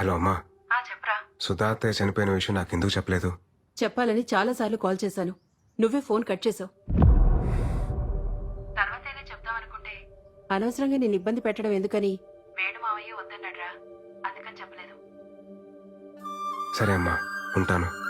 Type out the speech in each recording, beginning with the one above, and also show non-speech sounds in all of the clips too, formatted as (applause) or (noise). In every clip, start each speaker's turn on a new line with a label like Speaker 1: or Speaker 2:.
Speaker 1: Hello అమ్మా.
Speaker 2: చెప్పరా.
Speaker 1: సుధా అత్తయ్య చనిపోయిన విషయం నాకు ఎందుకు చెప్పలేదు?
Speaker 3: చెప్పాలని చాలాసార్లు కాల్ చేశాను. నువ్వే ఫోన్ కట్ చేసావు.
Speaker 2: తర్వాతైనా చెప్దామనుకుంటే
Speaker 3: అనవసరంగా నేను ఇబ్బంది పెట్టడం ఎందుకని?
Speaker 2: వేణు మావయ్య వద్దన్నాడ్రా. అందుకని చెప్పలేదు.
Speaker 1: సరే అమ్మా. ఉంటాను.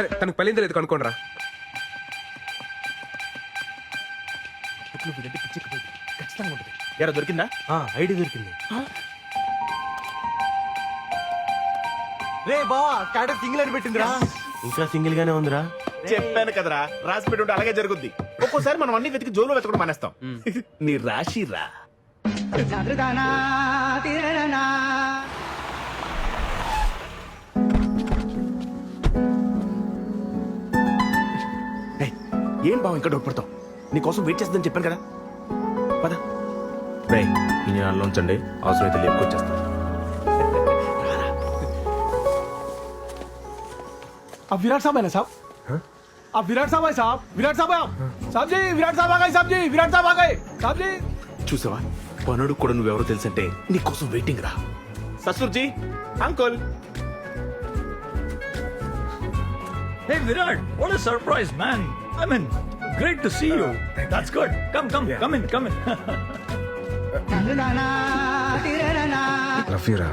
Speaker 1: సరే తనకు పెళ్ళింది లేదు కనుక్కోండి రా
Speaker 4: ఎరా దొరికిందా?
Speaker 5: ఐడి దొరికింది. రే బావా అని పెట్టిందిరా. ఇంకా సింగిల్ గానే ఉందిరా.
Speaker 4: చెప్పాను కదరా రాసి పెట్టి ఉంటే అలాగే జరుగుద్ది. ఒక్కోసారి మనం అన్ని వెతికి జోలో వెతకడం మానేస్తాం. నీ రాశి ఏం బావ ఇంకా డౌట్ నీ కోసం వెయిట్ చేస్తుందని చెప్పాను కదా పద రే ఈ నెలలో ఉంచండి అవసరమైతే లేపుకొచ్చేస్తాను
Speaker 6: अब विराट साहब है ना साहब अब विराट साहब है साहब विराट साहब है आप साहब जी विराट साहब आ गए साहब जी विराट साहब आ गए साहब जी
Speaker 4: చూసావా పనుడు కూడా నువ్వెవరో తెలుసంటే నీ కోసం వెయిటింగ్ రా ససుర్జీ uncle
Speaker 7: Hey Virat, what a surprise, man! I mean, great to see you. That's good. Come, come, come in, come in. (laughs)
Speaker 1: Love you రా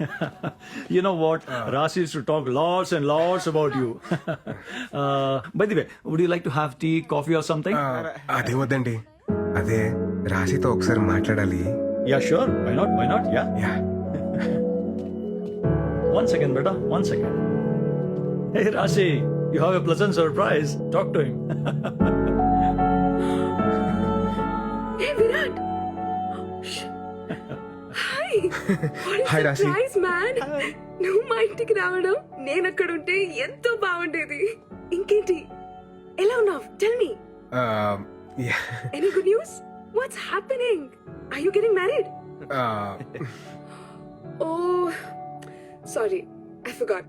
Speaker 1: (laughs)
Speaker 7: you know what? Rasi used to talk lots and lots about you. (laughs) uh, by the way, would you like to have tea, coffee, or something?
Speaker 1: అదే వద్దండి అదే రాశితో ఒకసారి మాట్లాడాలి
Speaker 7: yeah, sure. Why not? Why not? Yeah.
Speaker 1: Yeah
Speaker 7: One second, beta. One second. Hey Rasi, You have a pleasant surprise. Talk to him.
Speaker 8: Hey, Virat. Hi.
Speaker 1: Hi Rashi
Speaker 8: nice man నువ్వు మా ఇంటికి రావడం నేను అక్కడ ఉంటే ఎంతో బాగుండేది. ఇంకేంటి? ఎలా ఉన్నావు?
Speaker 1: Tell
Speaker 8: me any good news what's happening are you getting
Speaker 1: married
Speaker 8: oh sorry I forgot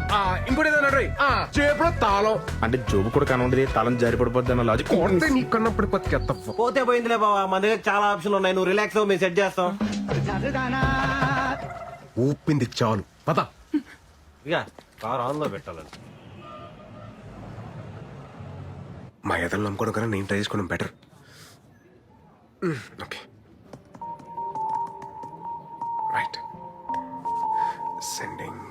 Speaker 1: ఇంకోటి ఏదో అన్నాడు రేయ్. ఆ, చేపలో తాళం.
Speaker 4: అంటే జోబు కూడా కనుండేది తాళం జారి పడిపోద్ది అన్న లాజిక్
Speaker 1: కొడితే నీ కన్నప్పుడు బతికేత్తవ్వ
Speaker 5: పోతే పోయిందిలే బావా మన దగ్గర చాలా ఆప్షన్లు ఉన్నాయి. నువ్వు రిలాక్స్ అవ్వు మేము సెట్ చేస్తాం.
Speaker 1: ఊపింది చాలు. పద.
Speaker 5: ఇక కార్ ఆన్లో పెట్టాలని
Speaker 1: మా ఎదలు నమ్ముకోవడం కన్నా నేను ట్రై చేసుకోవడం better okay. Right sending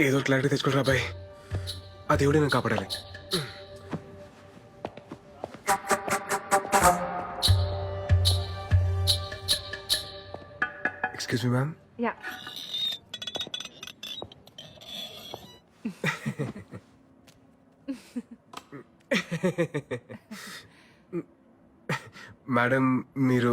Speaker 1: ఏదో క్లారిటీ తెచ్చుకోరా బాయ్. ఆ దేవుడే నేను కాపాడాలి. Excuse me ma'am
Speaker 8: yeah
Speaker 1: madam మీరు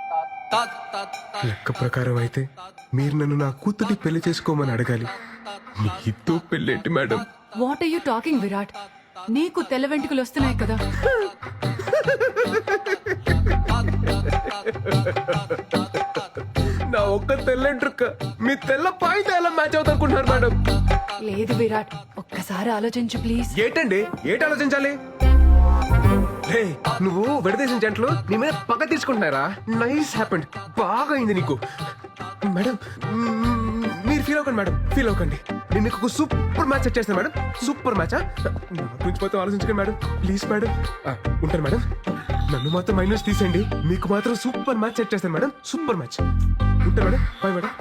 Speaker 1: లెక్క ప్రకారం అయితే మీరు నన్ను నా కూతుర్ని పెళ్ళి చేసుకోమని అడగాలి. మీతో పెళ్ళేంటి madam?
Speaker 9: What are you talking Virat? నీకు తెల్ల వెంట్రుకలు వస్తున్నాయి కదా.
Speaker 1: నా ఒక్క తెల్లంట్రుక్క మీ తెల్ల పాయింట్ ఎలా మ్యాచ్ అవుతా అనుకుంటున్నారు మేడం?
Speaker 9: లేదు విరాట్. ఒక్కసారి ఆలోచించు ప్లీజ్.
Speaker 1: ఏటండి? ఏటి ఆలోచించాలి? హే నువ్వు విడదీసిన జంటలు నీ మీద పగ తీసుకుంటున్నారా నైస్ హ్యాపెండ్ బాగా అయింది నీకు. మేడం మీరు ఫీల్ అవ్వకండి మేడం ఫీల్ అవ్వకండి. నేను మీకు ఒక సూపర్ మ్యాచ్ సెట్ చేస్తాను మేడం. సూపర్ మ్యాచా నా గురించి మాత్రం ఆలోచించకండి మేడం. Please madam. ఉంటాను మేడం. నన్ను మాత్రం మైనస్ తీసేయండి. మీకు మాత్రం సూపర్ మ్యాచ్ సెట్ చేస్తాను మేడం. సూపర్ మ్యాచ్ ఉంటాను మేడం. Bye madam.